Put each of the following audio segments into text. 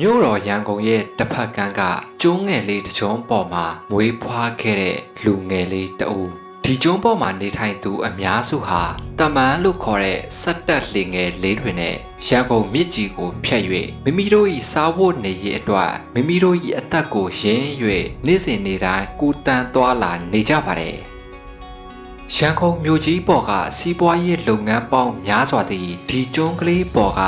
မြို့တော်ရန်ကုန်ရဲ့တစ်ဖက်ကန်းကကျုံးငယ်လေးတစ်ချွန်းပေါ်မှာမွေးဖွားခဲ့တဲ့လူငယ်လေးတအူဒီကျုံးပေါ်မှာနေထိုင်သူအများစုဟာတမန်လို့ခေါ်တဲ့စက်တက်လင်ငယ်လေးတွေနဲ့ရန်ကုန်မြစ်ကြီးကိုဖြတ်၍မိမိတို့၏စားဖို့နေရအတွက်မိမိတို့၏အသက်ကိုရင်း၍နေ့စဉ်နေ့တိုင်းကူတန်းသွားလာနေကြပါတယ်ရန်ကုန်မြို့ကြီးပေါ်ကစီးပွားရေးလုပ်ငန်းပေါင်းများစွာသည်ဒီကျုံးကလေးပေါ်က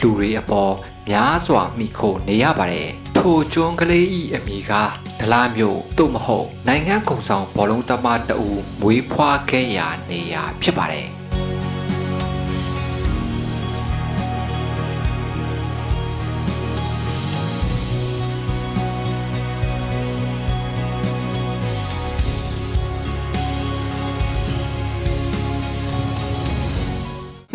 လူတွေအပေါ် များစွာမိခိုနေရပါတယ်။ထိုကျုံးကလေးဤအမိကဒလာမျိုးသို့မဟုတ်နိုင်ငံကုံဆောင်ဘောလုံးသမားတအူမွေးဖွားခဲ့ရာနေရာဖြစ်ပါတယ်။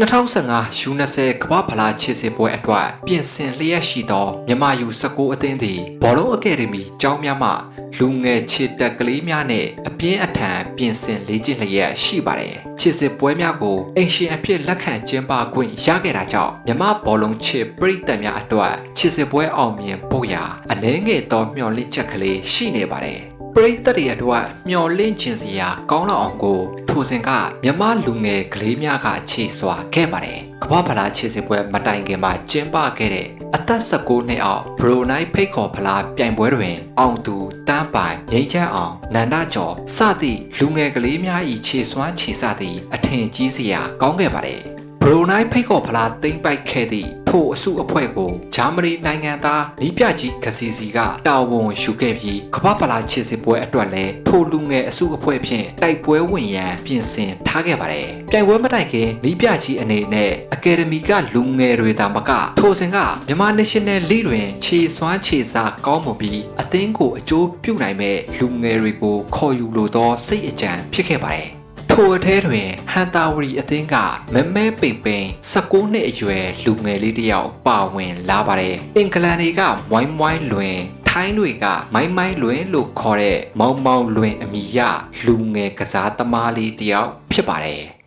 2015 U20 ကမ္ဘာဖလားချစ်စစ်ပွဲအတွက်ပြင်ဆင်လျက်ရှိသောမြန်မာယူ19 အသင်းသည်ဘောလုံးအကယ်ဒမီကျောင်းများမှလူငယ်ချစ်တက်ကလေးများနဲ့အပြင်းအထန်ပြင်ဆင်လေ့ကျင့်လျက်ရှိပါတယ်ချစ်စစ်ပွဲများကိုအင်ရှင်အဖြစ်လက်ခံကျင်းပခွင့်ရခဲ့တာကြောင့်မြန်မာဘောလုံးချစ်ပရိသတ်များအတွက်ချစ်စစ်ပွဲအောင်မြင်ဖို့ရာအနှဲငယ်သောမျှော်လင့်ချက်ကလေးရှိနေပါတယ် ပရိသတ်တွေအတွက်မျော်လင့်ခြင်းစရာကောင်းလောက်အောင်ကိုထိုစဉ်ကမြမလူငယ်ကလေးများကခြေစွာခဲ့ပါတယ်။ကမ္ဘာဖလားခြေစစ်ပွဲမတိုင်ခင်မှာကျင်းပခဲ့တဲ့အသက်19နှစ်အောက်ဘရိုနိုင်းဖိတ်ခေါ်ဖလားပြိုင်ပွဲတွင် အောင်သူတန်းပိုင်ငိမ့်ချမ်းအောင်နန္ဒကျော်စသည့်လူငယ်ကလေးများ၏ခြေစွမ်းခြေစသည့်အထင်ကြီးစရာကောင်းခဲ့ပါတယ်။ ဘရိုနိုင်းဖိတ်ခေါ်ဖလားသိမ့်ပိုက်ခဲ့သည့်ထိုအစုအဖွဲ့ကိုဂျာမနီနိုင်ငံသားနီးပြကြီးကစီစီကတာဝန်ယူခဲ့ပြီးကမ္ဘာပလာချစ်စစ်ပွဲအတွက်လည်းထိုလူငယ်အစုအဖွဲ့ဖြင့်တိုက်ပွဲဝင်ရန်ပြင်ဆင်ထားခဲ့ပါတယ်။ပြိုင်ပွဲမတိုင်ခင်နီးပြကြီးအနေနဲ့အကယ်ဒမီကလူငယ်တွေတာမကထိုစဉ်ကမြန်မာ National League တွင်ခြေစွမ်းခြေစားကောင်းမပြီးအသင်းကိုအကျိုးပြုနိုင်မဲ့လူငယ်တွေကိုခေါ်ယူလိုသောစိတ်အကြံဖြစ်ခဲ့ပါတယ်။ ထိုအထဲတွင်ဟန်တာဝရီအသင်းကမမဲပိန်ပိန်16နှစ်အရွယ်လူငယ်လေးတစ်ယောက်ပါဝင်လာပါတယ်။အင်္ဂလန်တွေကဝိုင်းဝိုင်းလွင်ထိုင်းတွေကမိုင်းမိုင်းလွင်လို့ခေါ်တဲ့မောင်မောင်လွင်အမိရလူငယ်ကစားသမားလေးတစ်ယောက်ဖြစ်ပါတယ်။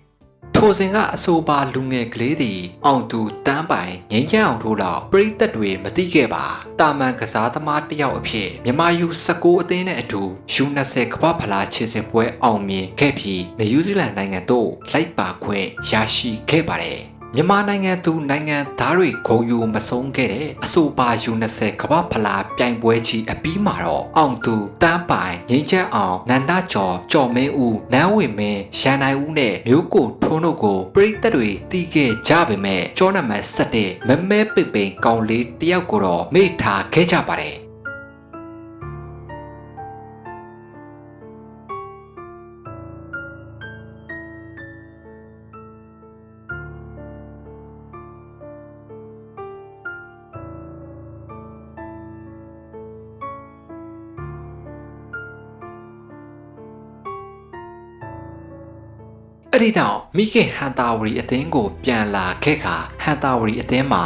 ထိုစဉ်ကအဆိုပါလူငယ်ကလေးသည် အောင်သူတန်းပိုင်ငင်းချမ်းအောင်တို့လောက်ပရိသတ်တွေမသိခဲ့ပါတာမန်ကစားသမားတစ်ယောက်အဖြစ်မြန်မာယူ19အသင်းနဲ့အတူယူ20ကမ္ဘာဖလားချစ်စစ်ပွဲအောင်မြင်ခဲ့ပြီးနယူးဇီလန်နိုင်ငံသို့လိုက်ပါခွင့်ရရှိခဲ့ပါတယ် မြန်မာနိုင်ငံသူနိုင်ငံသားတွေဂုံယူမဆုံးခဲ့တဲ့အဆိုပါယူ20ကမ္ဘာဖလားပြိုင်ပွဲကြီးအပြီးမှာတော့အောင်သူတန်းပိုင်ငင်းချမ်းအောင်နန္ဒကျော်ကျော်မင်းဦးနန်းဝေမင်းရန်နိုင်ဦးနဲ့မျိုးကိုထွန်းတို့ကိုပရိသတ်တွေတီးခဲ့ကြပေမဲ့ကျောနံပါတ်7မမဲပိတ်ပိန်ကောင်းလေးတယောက်ကိုတော့မေ့ထားခဲ့ကြပါတယ် အဲ့ဒီနောက်မိခင်ဟန်တာဝရီအသင်းကိုပြန်လာခဲ့ခါဟန်တာဝရီအသင်းမှာ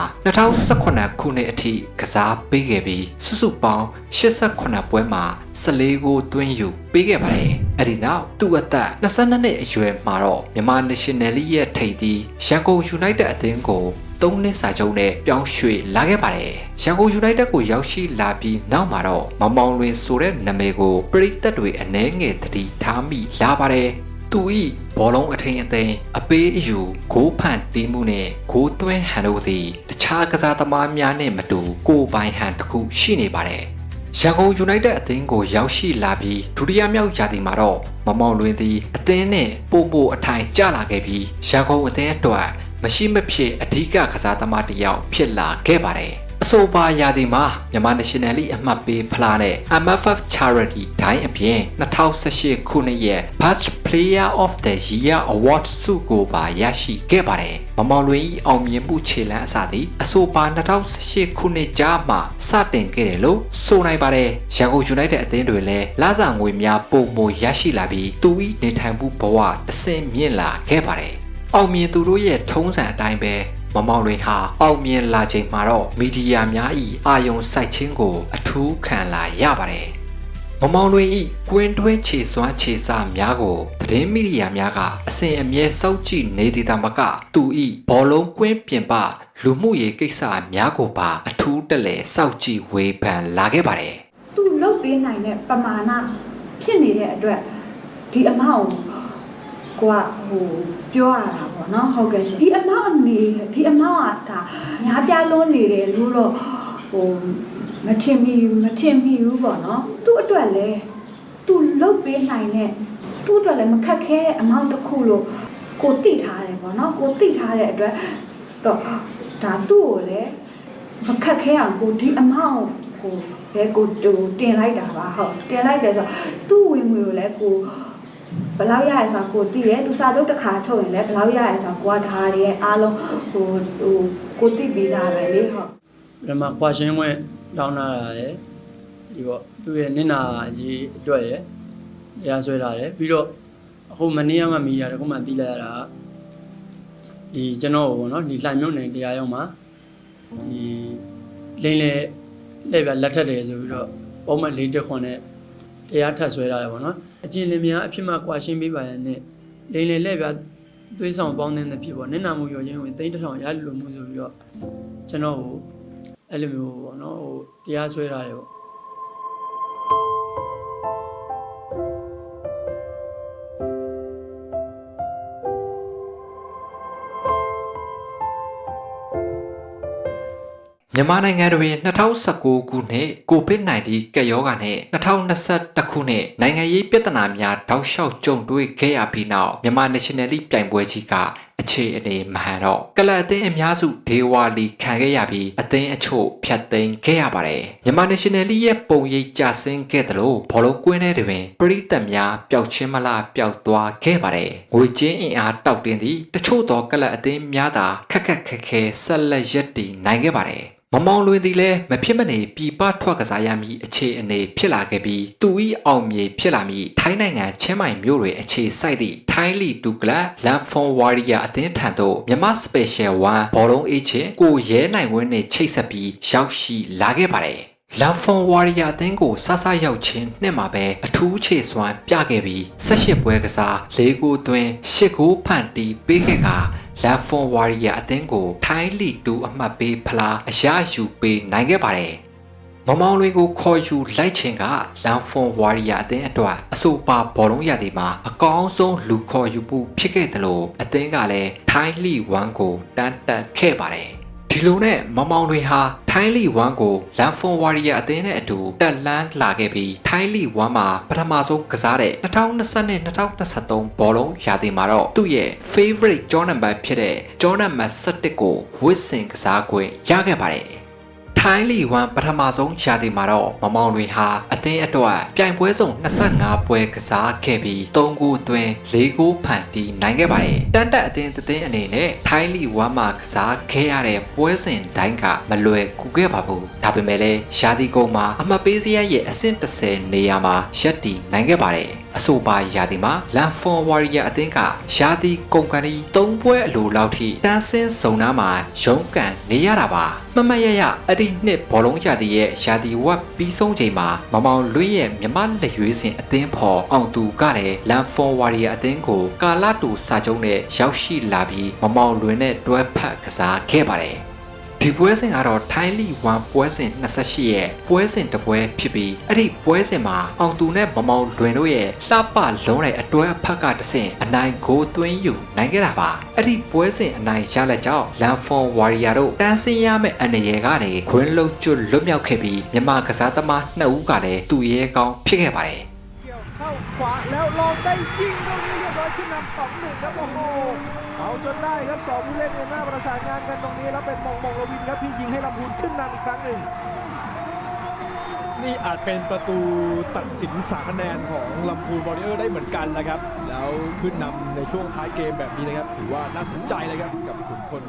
2018ခုနှစ်အထိကစားပေးခဲ့ပြီးစုစုပေါင်း88ပွဲမှာ14ဂိုးသွင်းယူပေးခဲ့ပါတယ်။အဲ့ဒီနောက်သူ့အသက်22နှစ်အရွယ်မှာတော့မြန်မာ National League ရဲ့ထိပ်သီးရန်ကုန် United အသင်းကိုသုံးနှစ်စာချုပ်နဲ့ပြောင်းရွှေ့လာခဲ့ပါတယ်။ရန်ကုန်ယူနိုက်တက်ကိုရောက်ရှိလာပြီးနောက်မှာတော့မမောင်လွင်ဆိုတဲ့နာမည်ကိုပရိသတ်တွေအနှဲငယ်သတိထားမိလာပါတယ်။ သူဤဘောလုံးအထင်အသိမ်းအပေးအယူဂိုးဖန်တီးမှုနဲ့ဂိုးသွင်းဟန်တို့သည်တခြားကစားသမားများနဲ့မတူကိုယ်ပိုင်ဟန်တစ်ခုရှိနေပါတယ်။ရန်ကုန်ယူနိုက်တက်အသင်းကိုရောက်ရှိလာပြီးဒုတိယမြောက်ရာသီမှာတော့မမောင်လွင်သည်အသင်းနဲ့ပုံပိုအထိုင်ကျလာခဲ့ပြီးရန်ကုန်အသင်းအတွက်မရှိမဖြစ်အဓိကကစားသမားတစ်ယောက်ဖြစ်လာခဲ့ပါတယ်။ အဆိုပါရာသီမှာမြန်မာ National League အမှတ်ပေးဖလားနဲ့ MFF Charity ဒိုင်းအပြင်2018ခုနှစ်ရဲ့ Best Player of the Year Award ဆုကိုပါရရှိခဲ့ပါတယ်။မမောင်လွင်၏အောင်မြင်မှုခြေလှမ်းအစသည်အဆိုပါ2018ခုနှစ်ကြားမှာစတင်ခဲ့တယ်လို့ဆိုနိုင်ပါတယ်။ရန်ကုန် United အသင်းတွေလည်းလစာငွေများပုံမရရှိလာပြီးသူ၏နေထိုင်မှုဘဝတဆင့်မြင့်လာခဲ့ပါတယ်။အောင်မြင်သူတို့ရဲ့ထုံးစံအတိုင်းပဲ မမောင်လွင်ဟာအောင်မြင်လာချိန်မှာတော့မီဒီယာများ၏အာယုံစိုက်ခြင်းကို အထူးခံလာရပါတယ်မမောင်လွင်ဤကွင်းတွဲခြေစွမ်းခြေစားများကိုသတင်းမီဒီယာများကအစဉ်အမြဲစောင့်ကြည့်နေသည်တာမကသူဤဘောလုံးကွင်းပြင်ပလူမှုရေးကိစ္စများကိုပါအထူးတက်လဲစောင့်ကြည့်ဝေဖန်လာခဲ့ပါတယ်သူလုတ်ပေးနိုင်တဲ့ပမာဏဖြစ်နေတဲ့အတွက်ဒီအမောက် ကိုကဟိုပြောရတာပေါ့နော်ဟုတ်ကဲ့ရှင်ဒီအမောက်အနေဒီအမောက်ကဒါများပြားလွန်းနေတယ်လို့တော့ဟိုမထင်မိမထင်မိဘူးပေါ့နော်သူ့အတွက်လဲသူလုတ်ပေးနိုင်တဲ့သူ့အတွက်လည်းမခက်ခဲတဲ့အမောက်တစ်ခုလို့ကိုသိထားတယ်ပေါ့နော်ကိုသိထားတဲ့အတွက်တော့ဒါသူ့ကိုလည်းမခက်ခဲအောင်ကိုဒီအမောင့်ကိုလဲကိုဟိုတင်လိုက်တာပါဟုတ်တင်လိုက်တယ်ဆိုတော့သူ့ဝင်ငွေကိုလည်းကို ဘယ်လောက်ရရဲဆိုတော့ကိုသိတယ်သူစာချုပ်တစ်ခါချုပ်ရင်လည်းဘယ်လောက်ရရဲဆိုတော့ကိုကဒါတွေရဲ့အားလုံးဟိုဟိုကိုသိပြီးသားပဲလေဟုတ်ဒီမှာကွာရှင်းဝဲတောင်းလာတာရယ်ဒီပေါ့သူ့ရဲ့နင့်နာကြီးအတွက်ရယ်တရားဆွဲလာတယ်ပြီးတော့အခုမနေ့ကမှမီဒီယာတခုမှတီးလိုက်ရတာဒီကျွန်တော်ပေါ့နော်ဒီလှိုင်မြုံနယ်တရားရုံးမှာဒီလိမ့်လေလက်ပြလက်ထက်တယ်ဆိုပြီးတော့ပုံမှန်၄တက်ခွန်နဲ့တရားထပ်ဆွဲလာတယ်ပေါ့နော် အကျဉ်းလင်များအဖြစ်မှကွာရှင်းပေးပါရဲ့နဲ့လိမ့်လေလက်ပြသွေးဆောင်ပေါင်းတဲ့ဖြစ်ပေါ့နင့်နာမှုရောချင်းဝင်တိတ်တစ်ထောင်ရလူမှုဆိုပြီးတော့ကျွန်တော်ကိုအဲ့လိုမျိုးပေါ့နော်ဟိုတရားဆွဲတာတွေပေါ့ မြန်မာနိုင်ငံတွင်2019ခုနှစ် COVID-19 ကပ်ရောဂါနဲ့2021ခုနှစ်နိုင်ငံရေးပြဿနာများတောက်လျှောက်ကြုံတွေ့ခဲ့ရပြီးနောက်မြန်မာ National League ပြိုင်ပွဲကြီးကအခြေအနေမဟန်တော့ကလပ်အသင်းအများစုဒေဝါလီခံခဲ့ရပြီးအသင်းအချို့ဖျက်သိမ်းခဲ့ရပါတယ်မြန်မာ National League ရဲ့ပုံရိပ်ကျဆင်းခဲ့သလိုဘောလုံးကွင်းထဲတွင်ပရိသတ်များပျောက်ချင်းမလားပျောက်သွားခဲ့ပါတယ်ငွေချင်းအင်အားတောက်တင်းသည့်တချို့သောကလပ်အသင်းများသာခက်ခက်ခဲခဲဆက်လက်ရပ်တည်နိုင်ခဲ့ပါတယ် မမောင်လွင်သည်လည်းမဖြစ်မနေပြည်ပထွက်ကစားရမည့်အခြေအနေဖြစ်လာခဲ့ပြီးသူ၏အောင်မြေဖြစ်လာမည့်ထိုင်းနိုင်ငံချင်းမိုင်မြို့တွင်အခြေစိုက်သည့်ထိုင်းလီတူကလပ်လန်ဖွန်ဝါရီယာအသင်းထံသို့မြန်မာစပယ်ရှယ်1ဘောလုံးအေးချင်းကိုရဲနိုင်ဝင်းနှင့်ချိတ်ဆက်ပြီးရောက်ရှိလာခဲ့ပါတယ်လန်ဖွန်ဝါရီယာအသင်းကိုဆဆရောက်ချင်းနှစ်မှာပဲအထူးခြေစွမ်းပြခဲ့ပြီး18ပွဲကစား၄ဂိုးသွင်း၈ဂိုးဖန်တီးပေးခဲ့က လန်ဖွန်ဝါရီယာအသင်းကိုထိုင်းလီတူအမှတ်ပေးဖလားအရယူပေးနိုင်ခဲ့ပါတယ်။မမောင်လွင်ကိုခေါ်ယူလိုက်ခြင်းကလန်ဖွန်ဝါရီယာအသင်းအတွက်အဆိုပါဘောလုံးရသည်မှာအကောင်းဆုံးလူခေါ်ယူမှုဖြစ်ခဲ့တယ်လို့အသင်းကလည်းထိုင်းလီ1ကိုတန်းတက်ခဲ့ပါတယ်။ ဒီလိုနဲ့မမောင်လွင်ဟာထိုင်းလီ1ကိုလန်ဖွန်ဝါရီယာအသင်းနဲ့အတူတက်လန်းလာခဲ့ပြီးထိုင်းလီ1မှာပထမဆုံးကစားတဲ့2020နဲ့2023ဘောလုံးရာသီမှာတော့သူ့ရဲ့ favorite ကျောင်းနံပါတ်ဖြစ်တဲ့ကျောင်းနံပါတ်17ကိုဝစ်စင်ကစားခွင့်ရခဲ့ပါတယ်။ ထိုင်းလီဝမ်ပထမဆုံးရာသီမှာတော့မမောင်တွင်ဟာအသင်းအတွက်ပြိုင်ပွဲစုံ25ပွဲကစားခဲ့ပြီး3ဂိုးသွင်း4ဂိုးဖန်တီးနိုင်ခဲ့ပါတယ်။တန်တက်အသင်းတစ်သင်းအနေနဲ့ထိုင်းလီဝမ်မှာကစားခဲ့ရတဲ့ပွဲစဉ်တိုင်းကမလွယ်ကူခဲ့ပါဘူး။ဒါပေမဲ့လည်းရာသီကုန်မှာအမှတ်ပေးစရရဲ့အဆင့်30နေရာမှာရပ်တည်နိုင်ခဲ့ပါတယ်။ အဆိုပါရာသီမှာလန်ဖွန်ဝါရီယာအသင်းကရာသီကုန်ကန်ဒီ၃ပွဲအလိုလောက်ထိတန်းစင်းစုံနာမှာရုန်းကန်နေရတာပါမမတ်ရရအဲ့ဒီနှစ်ဘောလုံးရာသီရဲ့ရာသီဝက်ပြီးဆုံးချိန်မှာမမောင်လွေးရဲ့မြမလက်ရွေးစင်အသင်းဖော်အောင်သူကလည်းလန်ဖွန်ဝါရီယာအသင်းကိုကာလာတူစာချုပ်နဲ့ရောက်ရှိလာပြီးမမောင်လွင်နဲ့တွဲဖက်ကစားခဲ့ပါတယ် ဒီပွဲစဉ်ကတော့ထိုင်းလီ1ပွဲစဉ်28ရဲ့ပွဲစဉ်တစ်ပွဲဖြစ်ပြီးအဲ့ဒီပွဲစဉ်မှာအောင်သူနဲ့မမောင်လွင်တို့ရဲ့လှပလုံးတဲ့အတွဲအဖက်ကတဆင့်အနိုင်ဂိုးသွင်းယူနိုင်ခဲ့တာပါအဲ့ဒီပွဲစဉ်အနိုင်ရလက်ကြောင့်လန်ဖွန်ဝါရီယာတို့တန်းစင်းရမယ့်အနေရကနေခွင်းလုံးကျွတ်လွတ်မြောက်ခဲ့ပြီးမြမကစားသမားနှစ်ဦးကလည်းသူ့ရဲကောင်းဖြစ်ခဲ့ပါတယ် เกี่ยวเข้าขวาแล้วลองได้ยิงตรงนี้เรียบร้อยขึ้นนำสองหนึ่งครับโอ้โห เอาจนได้ครับสองผู้เล่นเนหน้าประสานงานกันตรงนี้แล้วเป็นมองมองระวินครับที่ยิงให้ลำพูนขึ้นนำอีกครั้งหนึ่งนี่อาจเป็นประตูตัดสินสาคะแนนของลำพูนบอลเออร์ได้เหมือนกันนะครับ แล้วขึ้นนำในช่วงท้ายเกมแบบนี้นะครับ ถือว่าน่าสนใจเลยครับกับขุนพล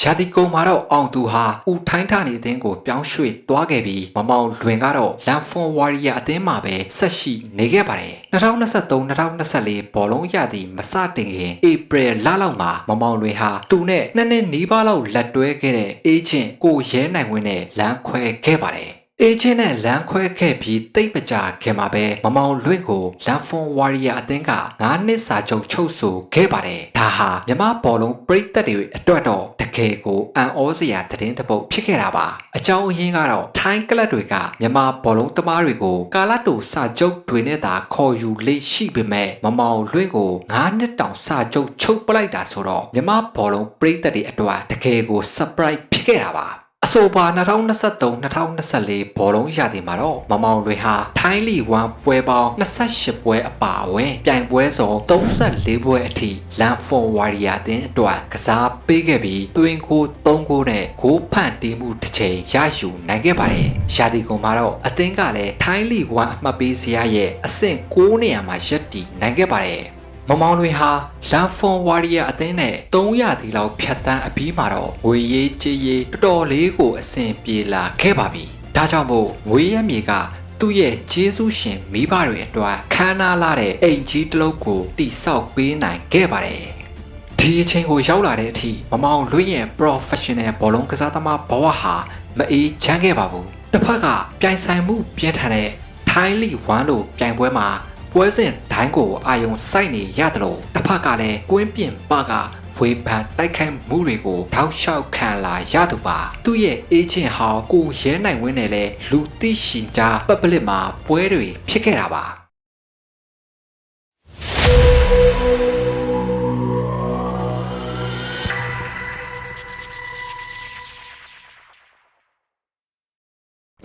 ရာသီကုန်မှာတော့အောင်သူဟာဦးထိုင်းထနေအသင်းကိုပြောင်းရွှေ့သွားခဲ့ပြီးမမောင်လွင်ကတော့လန်ဖွန်ဝါရီယာအသင်းမှာပဲဆက်ရှိနေခဲ့ပါတယ်2023-2024ဘောလုံးရာသီမစတင်ခင်ဧပြီလလောက်မှာမမောင်လွင်ဟာသူနဲ့နှစ်နှစ်နီးပါးလောက်လက်တွဲခဲ့တဲ့အေဂျင့်ကိုရဲနိုင်ဝင်းနဲ့လမ်းခွဲခဲ့ပါတယ် အေဂျင့်နဲ့လမ်းခွဲခဲ့ပြီးတိတ်မကြခင်မှာပဲမမောင်လွင့်ကိုလန်ဖွန်ဝါရီယာအသင်းက9နှစ်စာချုပ်ချုပ်ဆိုခဲ့ပါတယ်။ဒါဟာမြမဘောလုံးပရိသတ်တွေအတွက်တော့တကယ်ကိုအံ့ဩစရာသတင်းတစ်ပုဒ်ဖြစ်ခဲ့တာပါ။အကြောင်းအရင်းကတော့ထိုင်းကလပ်တွေကမြမဘောလုံးသမားတွေကိုကာလတိုစာချုပ်တွေနဲ့သာခေါ်ယူလေ့ရှိပေမဲ့မမောင်လွင့်ကို9နှစ်တောင်စာချုပ်ချုပ်ပလိုက်တာဆိုတော့မြမဘောလုံးပရိသတ်တွေအတွက်တကယ်ကို surprise ဖြစ်ခဲ့တာပါ။အ ဆိုပါ2023-2024ဘောလုံးရာသီမှာတော့မမောင်တွေဟာထိုင်းလီ1ပွဲပေါင်း28ပွဲအပါအဝင်ပြိုင်ပွဲစုံ34ပွဲအထိလန်ဖွန်ဝါရီယာတင်အတွက်ကစားပေးခဲ့ပြီးတွင်ကို3ကိုနဲ့ဂိုးဖန်တီးမှုတစ်ချိန်ရယူနိုင်ခဲ့ပါတယ်။ရာသီကုန်မှာတော့အသင်းကလည်းထိုင်းလီ1အမှတ်ပေးစရာရဲ့အဆင့်6နေရာမှာရပ်တည်နိုင်ခဲ့ပါတယ်။ မမောင်တွေဟာလန်ဖွန်ဝါရီယာအသင်းနဲ့300တီလောက်ဖြတ်တန်းအပြီးမှာတော့ငွေရေးကြေးရေးတော်တော်လေးကိုအဆင်ပြေလာခဲ့ပါပြီ။ဒါကြောင့်မို့ငွေရမြေကသူ့ရဲ့ကျေးဇူးရှင်မိဘတွေအတွက်ခမ်းနားလာတဲ့အိမ်ကြီးတစ်လုံးကိုတိဆောက်ပေးနိုင်ခဲ့ပါတယ်။ဒီအချိန်ကိုရောက်လာတဲ့အထိမမောင်လွင့်ရဲ့ professional ဘောလုံးကစားသမားဘဝဟာမအေးချမ်းခဲ့ပါဘူးတစ်ဖက်ကပြိုင်ဆိုင်မှုပြင်းထန်တဲ့ Thai League 1လို့ပြိုင်ပွဲမှာ ပွဲစဉ်တိုင်းကိုအာယုံစိုက်နေရတယ်လို့တစ်ဖက်ကလည်းကွင်းပြင်ပကဝေဖန်တိုက်ခိုက်မှုတွေကိုထောက်လျှောက်ခံလာရသူပါသူ့ရဲ့အေဂျင့်ဟောင်းကိုရဲနိုင်ဝင်းနဲ့လည်းလူသိရှင်ကြားပပလစ်မှာပွဲတွေဖြစ်ခဲ့တာပါ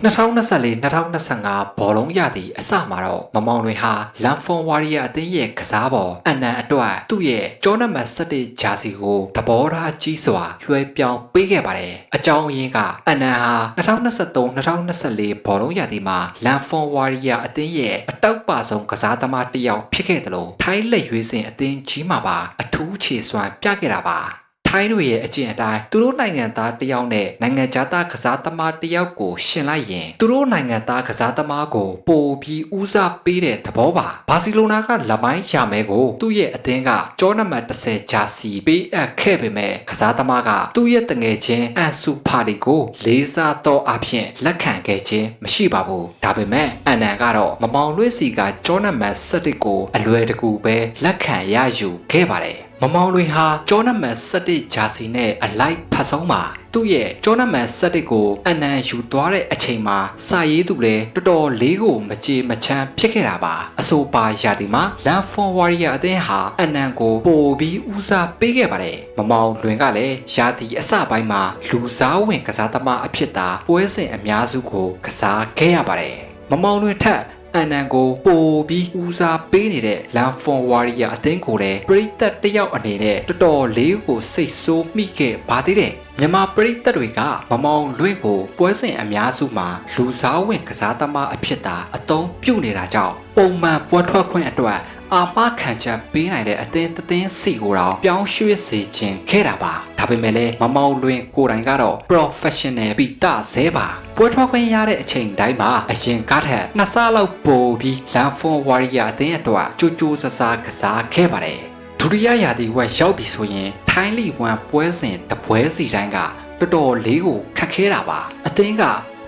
2024-2025ဘောလုံးရသည့်အစမှာတော့မမောင်တွေဟာလန်ဖွန်ဝါရီယာအသင်းရဲ့ကစားပေါ်အနံအတွက်သူ့ရဲ့ကျောနံပါတ်17ဂျာစီကိုသဘောထားကြီးစွာလွှဲပြောင်းပေးခဲ့ပါတယ်။အကြောင်းရင်းကအနံဟာ2023-2024ဘောလုံးရသည့်မှာလန်ဖွန်ဝါရီယာအသင်းရဲ့အတောက်ပဆုံးကစားသမားတစ်ယောက်ဖြစ်ခဲ့တယ်လို့ထိုင်းလက်ရွေးစင်အသင်းကြီးမှာပါအထူးခြေစွမ်းပြခဲ့တာပါ။ ထိုင်းတွေရဲ့အကျင့်အတိုင်းသူတို့နိုင်ငံသားတစ်ယောက်နဲ့နိုင်ငံခြားသားကစားသမားတစ်ယောက်ကိုရှင်လိုက်ရင်သူတို့နိုင်ငံသားကစားသမားကိုပိုပြီးဦးစားပေးတဲ့သဘောပါဘာစီလိုနာကလမိုင်းရမဲကိုသူ့ရဲ့အသင်းကကျောနံပါတ်30ဂျာစီပေးအပ်ခဲ့ပေမဲ့ကစားသမားကသူ့ရဲ့တငယ်ချင်းအန်ဆူဖာဒီကိုလေးစားတော့အဖြစ်လက်ခံခဲ့ခြင်းမရှိပါဘူးဒါပေမဲ့အန်နန်ကတော့မမောင်လွေးစီကကျောနံပါတ်17ကိုအလွယ်တကူပဲလက်ခံရယူခဲ့ပါတယ် မမောင်လွင်ဟာကျောနမန်17ဂျာစီနဲ့အလိုက်ဖတ်ဆုံးပါသူ့ရဲ့ကျောနမန်17ကိုအနံယူသွားတဲ့အချိန်မှာစာရေးသူလည်းတော်တော်လေးကိုမကြေမချမ်းဖြစ်ခဲ့တာပါအဆိုပါရာသီမှာလန်ဖွန်ဝါရီယာအသင်းဟာအနံကိုပိုပြီးဦးစားပေးခဲ့ပါတယ်မမောင်လွင်ကလည်းရာသီအစပိုင်းမှာလူစားဝင်ကစားသမားအဖြစ်သာပွဲစဉ်အများစုကိုကစားခဲ့ရပါတယ်မမောင်လွင်ထက် အန်နန်ကိုပိုပြီးဦးစားပေးနေတဲ့လန်ဖွန်ဝါရီယာအသင်းကိုလည်းပရိသတ်တစ်ယောက်အနေနဲ့တော်တော်လေးကိုစိတ်ဆိုးမိခဲ့ပါသေးတယ်မြန်မာပရိသတ်တွေကမမောင်လွင့်ကိုပွဲစဉ်အများစုမှာလူစားဝင်ကစားသမားအဖြစ်သာအသုံးပြုနေတာကြောင့်ပုံမှန်ပွဲထွက်ခွင့်အတွက် အာမခံချက်ပေးနိုင်တဲ့အသင်းတစ်သင်းစီကိုတော့ပြောင်းရွှေ့စေခြင်းခဲ့တာပါဒါပေမဲ့လည်းမမောင်လွင်ကိုယ်တိုင်ကတော့ professional ပိတဇဲပါပွဲထွက်ခွင့်ရတဲ့အချိန်တိုင်းမှာအရင်ကားထက်နှစ်ဆလောက်ပိုပြီးလန်ဖွန်ဝါရီယာအသင်းအတွက်ကြိုးကြိုးဆဆကစားခဲ့ပါတယ်ဒုတိယရာသီဝက်ရောက်ပြီဆိုရင်ထိုင်းလီဝန်ပွဲစဉ်တပွဲစီတိုင်းကတော်တော်လေးကိုခက်ခဲတာပါအသင်းက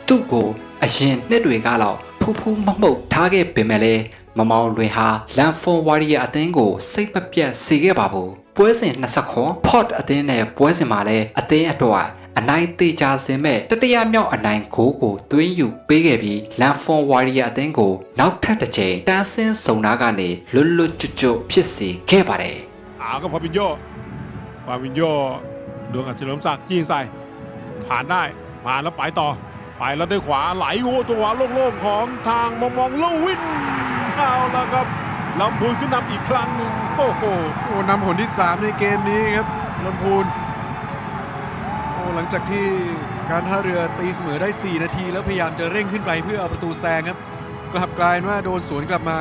သူ့ကိုအရင်နှစ်တွေကတော့ဖူးဖူးမမှုတ်ထားခဲ့ပေမဲ့လည်း မမောင်လွင်ဟာလန်ဖွန်ဝါရီယာအသင်းကိုစိတ်မပြတ်စေခဲ့ပါဘူးပွဲစဉ်20ခွန် pot အသင်းနဲ့ပွဲစဉ်မှာလည်းအသင်းအတွက်အနိုင်သေးချာစင်မဲ့တတိယမြောက်အနိုင်ဂိုးကိုသွင်းယူပေးခဲ့ပြီးလန်ဖွန်ဝါရီယာအသင်းကိုနောက်ထပ်တစ်ချိန်တန်းဆင်းဆုံနာကနေလွတ်လွတ်ကျွတ်ကျွတ်ဖြစ်စေခဲ့ပါတယ် เอาครับฟาบินโยฟาบินโยดวงอัจฉริยศักดิ์ยิงใส่ ผ่านได้ ผ่านแล้วไปต่อ ไปแล้วด้วยขวาไหลโอ้ตัวโล่งๆของทางมองมองลูวิน เอาแล้วครับลำพูนขึ้นนำอีกครั้งหนึ่งโอ้โหโอ้นำผลที่ 3 ในเกมนี้ครับลำพูนโอ้หลังจากที่การท่าเรือตีเสมอได้ 4 นาที แล้วพยายามจะเร่งขึ้นไปเพื่อเอาประตูแซงครับ กลับกลายว่าโดนสวนกลับมา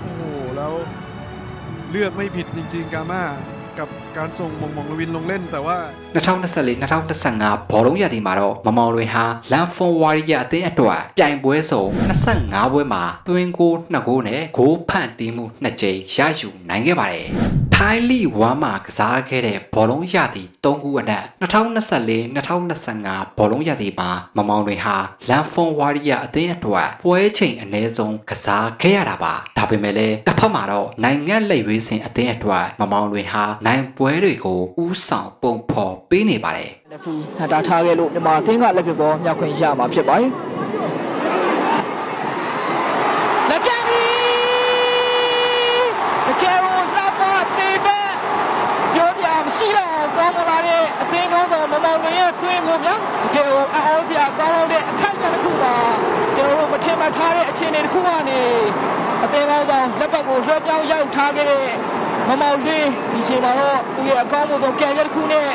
โอ้โหแล้วเลือกไม่ผิดจริง ๆ กาม่า กับการส่งมองมองลวินลงเล่น แต่ว่า 2024-2025ဘောလုံးရည်မှာတော့မမောင်လွင်ဟာလန်ဖွန်ဝါရီယာအသင်းအတွက်ပြိုင်ပွဲစုံ25ပွဲမှာသွင်းကို2ဂိုးနဲ့ဂိုးဖန့်တီးမှု2ကြိမ်ရယူနိုင်ခဲ့ပါတယ်။ ထိုင်းလီဝမ်မှာကစားခဲ့တဲ့ဘောလုံးရသည်၃ခုအနက်2024-2025ဘောလုံးရသည်မှာမမောင်တွေဟာလန်ဖွန်ဝါရီယာအသင်းအတွက်ပွဲချိန်အနည်းဆုံးကစားခဲ့ရတာပါဒါပေမဲ့လည်းတစ်ဖက်မှာတော့နိုင်ငံလက်ရွေးစင်အသင်းအတွက်မမောင်တွေဟာနိုင်ပွဲတွေကိုဥဆောင်ပုံဖော်ပေးနေပါတယ်လက်ဖူးဟန်တာထားခဲ့လို့မြန်မာအသင်းကလက်ပြပေါ်မြောက်ခွင့်ရမှာဖြစ်ပါတယ်လက်ပြပြီတကယ်လို့လက်ပါတေးပဲပြောပြမရှိတော့ကောင်းမလာတဲ့အသင်းကောင်းဆောင်မမောင်ဝင်ရဲ့တွင်းကိုဗျာ တကယ်လို့အော်ပြကောင်းတဲ့အခက်အခဲတစ်ခုပါကျွန်တော်တို့မထင်မှတ်ထားတဲ့အခြေအနေတစ်ခုကနေအသင်းကောင်းဆောင်လက်ပတ်ကိုလွှဲပြောင်းရောက်ထားခဲ့တဲ့မမောင်လေးဒီချိန်မှာတော့သူ့ရဲ့အကောင်းဆုံးကြံရက်တစ်ခုနဲ့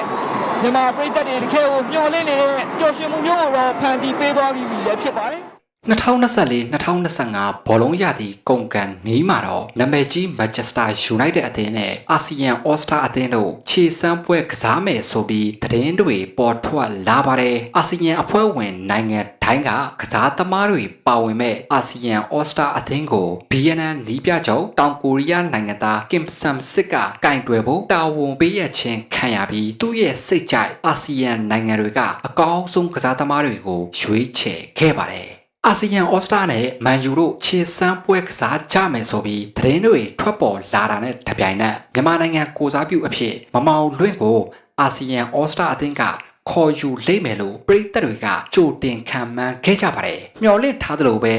မြန်မာပြည်သက်တွေတကယ်ကိုမျှော်လင့်နေတဲ့ပျော်ရွှင်မှုမျိုးကိုတော့ဖန်တီးပေးသွားပြီးပြီလည်းဖြစ်ပါတယ် 2024-2025ဘောလုံးရသည့်ကုန်ကန်နီးမှာတော့နာမည်ကြီး Manchester United အသင်းနဲ့ ASEAN All-Star အသင်းတို့ခြေစမ်းပွဲကစားမယ်ဆိုပြီးသတင်းတွေပေါ်ထွက်လာပါတယ်။ ASEAN အဖွဲ့ဝင်နိုင်ငံတိုင်းကကစားသမားတွေပါဝင်မဲ့ ASEAN All-Star အသင်းကို BNN နီးပြချုပ်တောင်ကိုရီးယားနိုင်ငံသား Kim Sam-sik ကကင်တွယ်ဖို့တာဝန်ပေးရခြင်းခံရပြီးသူ့ရဲ့စိတ်ကြိုက် ASEAN နိုင်ငံတွေကအကောင်းဆုံးကစားသမားတွေကိုရွေးချယ်ခဲ့ပါတယ်။ အာဆီယံဩစတြာနဲ့မန်ယူတို့ခြေစမ်းပွဲကစားကြမယ်ဆိုပြီးသတင်းတွေထွက်ပေါ်လာတာနဲ့တပြိုင်နက်မြန်မာနိုင်ငံကိုစားပြုအဖြစ်မမောင်လွင့်ကိုအာဆီယံဩစတြာအသင်းကခေါ်ယူလိမ့်မယ်လို့ပြည်သက်တွေကကြိုတင်ခံမှန်းခဲ့ကြပါတယ်။မျှော်လင့်ထားသလိုပဲ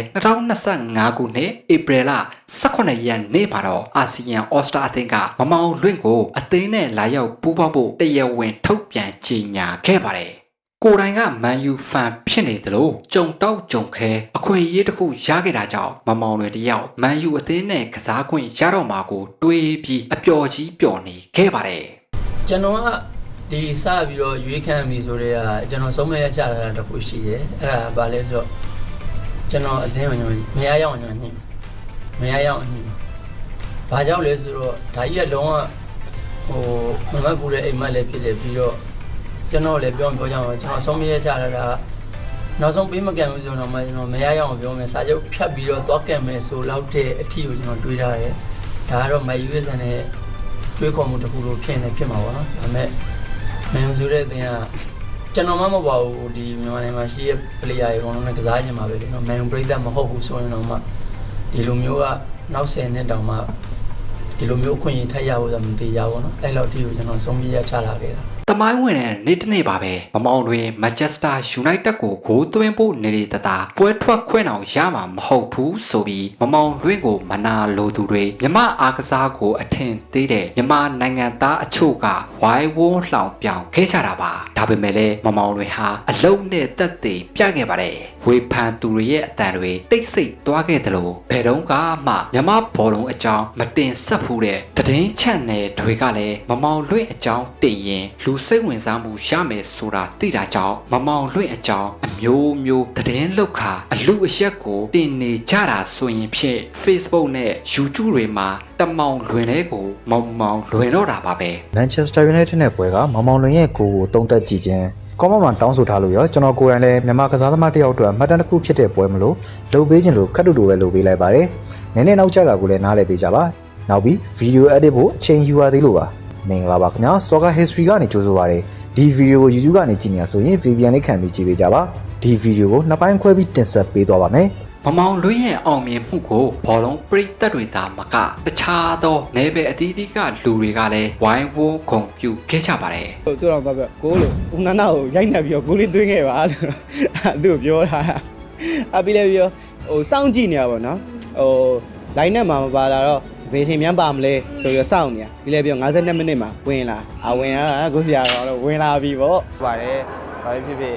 2025ခုနှစ်ဧပြီလ18ရက်နေ့မှာတော့အာဆီယံဩစတြာအသင်းကမမောင်လွင့်ကိုအသင်းနဲ့လာရောက်ပူးပေါင်းဖို့တရားဝင်ထုတ်ပြန်ကြေညာခဲ့ပါတယ်။ ကိုယ်တိုင်ကမန်ယူဖန်ဖြစ်နေသလိုကြုံတောက်ကြုံခဲအခွင့်အရေးတစ်ခုရခဲ့တာကြောင့်မမောင်တွေတယောက်မန်ယူအသင်းနဲ့ကစားခွင့်ရတော့မှာကို တွေးပြီးအပျော်ကြီးပျော်နေခဲ့ပါတယ်ကျွန်တော်ကဒီစပြီးတော့ရွေးခံပြီဆိုတော့ကျွန်တော်ဆုံးမရချတာတစ်ခုရှိတယ်အဲ့ဒါဘာလဲဆိုတော့ကျွန်တော်အသင်းဝင်မရရအောင်ကျွန်တော်ညှိမရရအောင်ညှိဘာကြောင့်လဲဆိုတော့ဒါကြီးကလုံးဝဟိုမမတ်ဘူးတဲ့အိမ်မက်လည်းဖြစ်တယ်ပြီးတော့ ကျွန်တော်လည်းပြောပြောကြအောင်ကျွန်တော်ဆုံးမရချတာကနောက်ဆုံးပေးမကန်ဘူးဆိုတော့မှကျွန်တော်မရရအောင်ပြောမယ်စာချုပ်ဖြတ်ပြီးတော့သွားကန်မယ်ဆိုလောက်တဲ့အထီကိုကျွန်တော်တွေးထားတယ်ဒါကတော့မယူရစံနဲ့တွေးခေါ်မှုတစ်ခုလိုဖြစ်နေဖြစ်မှာပေါ့နော်ဒါပေမဲ့မန်ယူဆိုတဲ့အသင်းကကျွန်တော်မှမဟုတ်ပါဘူးဒီမြန်မာနိုင်ငံမှာရှိတဲ့ player တွေအကုန်လုံးနဲ့ကစားကြမှာပဲလေနော်မန်ယူပြည်သက်မဟုတ်ဘူးဆိုရင်တော့မှဒီလိုမျိုးကနောက်10နှစ်တောင်မှဒီလိုမျိုးအခွင့်အရေးထပ်ရဖို့ဆိုမသေးကြဘူးနော်အဲ့လောက်အထိကိုကျွန်တော်ဆုံးဖြတ်ချလာခဲ့တာ တမိုင်းဝင်တဲ့နေ့တစ်နေ့ပါပဲမမောင်တွေမန်ချက်စတာယူနိုက်တက်ကိုဂိုးသွင်းဖို့နေနေတတာပွဲထွက်ခွင့်အောင်ရမှာမဟုတ်ဘူးဆိုပြီးမမောင်လွင့်ကိုမနာလိုသူတွေမြမအားကစားကိုအထင်သေးတဲ့မြမနိုင်ငံသားအချို့ကဝိုင်းဝန်းလှောင်ပြောင်ခဲ့ကြတာပါဒါပေမဲ့လည်းမမောင်တွေဟာအလုံးနဲ့တက်သေးပြခဲ့ပါတယ်ဝေဖန်သူတွေရဲ့အတန်တွေတိတ်ဆိတ်သွားခဲ့တယ်လို့ဘယ်တော့မှမြမဘောလုံးအကြောင်းမတင်ဆက်ဘူးတဲ့သတင်းချက်နယ်တွေကလည်းမမောင်လွင့်အကြောင်းတင်ရင်လူစိတ်ဝင်စားမှုရမယ်ဆိုတာသိတာကြောင့်မမောင်လွင့်အကြောင်းအမျိုးမျိုးသတင်းလောက်ခါအလူအရက်ကိုတင်နေကြတာဆိုရင်ဖြင့် Facebook နဲ့ YouTube တွေမှာတမောင်လွင်တဲ့ကိုမောင်မောင်လွင်တော့တာပါပဲ Manchester United နဲ့ပွဲကမောင်မောင်လွင်ရဲ့ဂိုးကိုတုံးသက်ကြည့်ခြင်းကောင်းမမှန်တောင်းဆိုထားလို့ရောကျွန်တော်ကိုယ်တိုင်လည်းမြန်မာကစားသမားတစ်ယောက်အတွက်မှတ်တမ်းတစ်ခုဖြစ်တဲ့ပွဲမလို့လုပ်ပေးခြင်းလို့ခက်တူတူပဲလုပ်ပေးလိုက်ပါတယ်။နည်းနည်းနောက်ကျတာကိုလည်းနားလည်ပေးကြပါ။နောက်ပြီးဗီဒီယို edit ဖို့အချိန်ယူရသေးလို့ပါ။ မင်္ဂလာပါခင်ဗျာ။ Soccer History ကနေကြိုဆိုပါရစေ။ဒီဗီဒီယိုကို YouTube ကနေကြည့်နေရဆိုရင် VPN လေးခံပြီးကြည့်ပေးကြပါ။ဒီဗီဒီယိုကိုနှစ်ပိုင်းခွဲပြီးတင်ဆက်ပေးသွားပါမယ်။မမောင်လွင်ရဲ့အောင်မြင်မှုကိုဘောလုံးပရိသတ်တွေသာမကတခြားသောနယ်ပယ်အသီးသီးကလူတွေကလည်းဝိုင်းဝန်းဂုဏ်ပြုခဲ့ကြပါတယ်သူတော်ကကိုလို့ဦးနန္ဒကိုရိုက်နှက်ပြီးတော့ကိုလေးသွင်းခဲ့ပါလို့သူ့ကိုပြောထားတာအပြီးလည်းပြောဟိုစောင့်ကြည့်နေရပါတော့နော်ဟို line နဲ့မှမပါလာတော့ ဘယ်ချိန်မှန်းပါမလဲဆိုပြီးစောင့်နေရပြီးလည်းပြော52မိနစ်မှာဝင်လာအဝင်လာကိုစရာကောင်တော့ဝင်လာပြီပေါ့ပါတယ်။ဘာဖြစ်ဖြစ်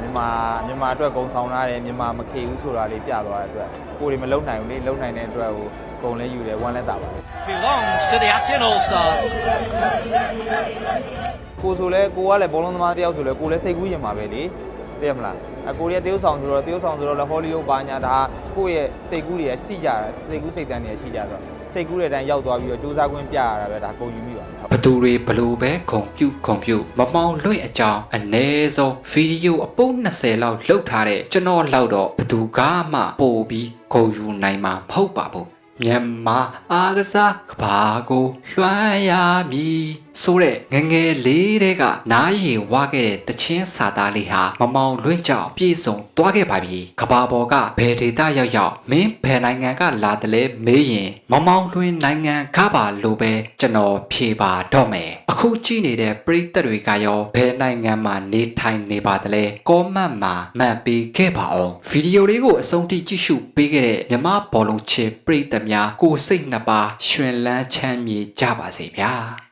မြန်မာမြန်မာအတွက်ဂုံဆောင်ထားတယ်မြန်မာမခေဘူးဆိုတာလေးပြသွားတဲ့အတွက်ကိုယ်တွေမလုံနိုင်ဘူးလေလုံနိုင်တဲ့အတွက်ဟိုဂုံလေးယူတယ်ဝမ်းလက်တာပါတယ် belongs to the ASEAN All Stars. ကိုဆိုလဲကိုကလည်းဘောလုံးသမားတယောက်ဆိုလဲကိုလည်းစိတ်ကူးရင်ပါပဲလေသိရမလားအကိုရီးယားတရုတ်ဆောင်ဆိုတော့တရုတ်ဆောင်ဆိုတော့လည်းဟောလီဝုဒ်ဘာညာဒါကိုယ့်ရဲ့စိတ်ကူးတွေရှိကြတာစိတ်ကူးစိတ်တန်းတွေရှိကြတော့ စိတ်ကူးတဲ့အတိုင်းရောက်သွားပြီးတော့စူးစမ်းခွင့်ပြရတာပဲဒါကုန်ယူမိပါတယ်ဟုတ်ဘသူတွေဘလို့ပဲဂုံပြုတ်ဂုံပြုတ်မမောင်လွင့်အကြောင်းအ ਨੇ ဆုံးဗီဒီယိုအပုတ်20လောက်လှုပ်ထားတဲ့ကျွန်တော်လောက်တော့ဘသူကမှပို့ပြီးဂုံယူနိုင်မှာမဟုတ်ပါဘူးမြန်မာအားကစားကဘာကိုလွှမ်းရမည် ဆိုတဲ့ငယ်ငယ်လေးတဲ့ကနားရီဝခဲ့တဲ့တချင်းစာသားလေးဟာမမောင်လွင့်ကြောင်ပြည့်စုံသွားခဲ့ပါပြီကဘာပေါ်ကဘယ်ဒေတာရောက်ရောက်မင်းဘယ်နိုင်ငံကလာတယ်လဲမေးရင်မမောင်လွင့်နိုင်ငံကပါလို့ပဲကျွန်တော်ဖြေပါတော့မယ်အခုကြည့်နေတဲ့ပရိသတ်တွေကရောဘယ်နိုင်ငံမှာနေထိုင်နေပါသလဲကောမန့်မှာမှတ်ပေးခဲ့ပါအောင်ဗီဒီယိုလေးကိုအဆုံးထိကြည့်ရှုပေးခဲ့တဲ့မြမဘောလုံးချစ်ပရိသတ်များကိုယ်စိတ်နှစ်ပါးရှင်လန်းချမ်းမြေကြပါစေဗျာ